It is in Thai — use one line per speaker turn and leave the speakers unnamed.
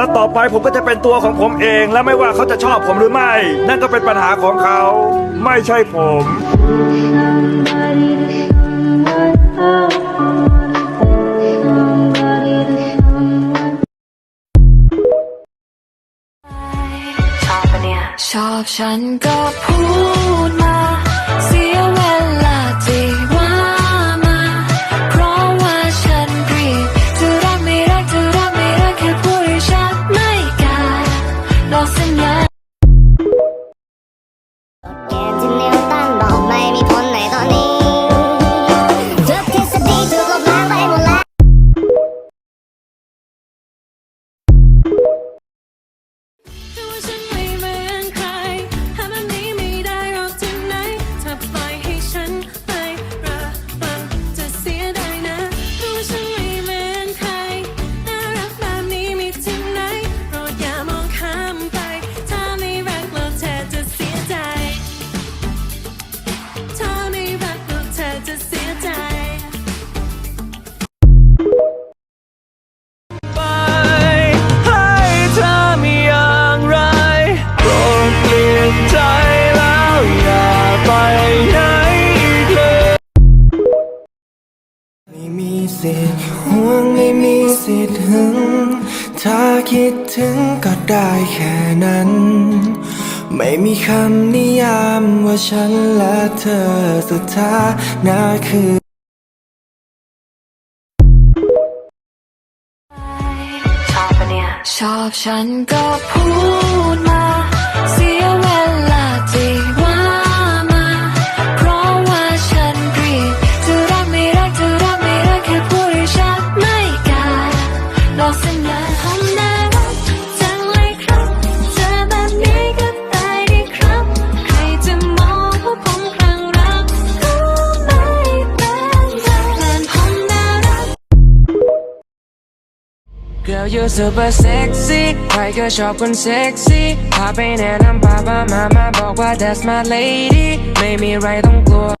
แล้วต่อไปผมก็จะเป็นตัวของผมเอง และไม่ว่าเขาจะชอบผมหรือไม่ นั่นก็เป็นปัญหาของเขา ไม่ใช่ผม
ชอบปะเนี่ย ชอบฉันก็พูดมา สิทธิ์
ห่วงไม่มีสิทธิ์หึง ถ้าคิดถึงก็ได้แค่นั้น ไม่มีคำนิยามว่าฉันและเธอสุดท้านาคือ
ชอบปะเนี่ย ชอบฉันก็พูดมา
Girl you super sexy ใครก็ชอบคนเซ็กซี่ พาไปแนะนำป้าป้ามามาบอกว่า that's my lady ไม่มีไรต้องกลัว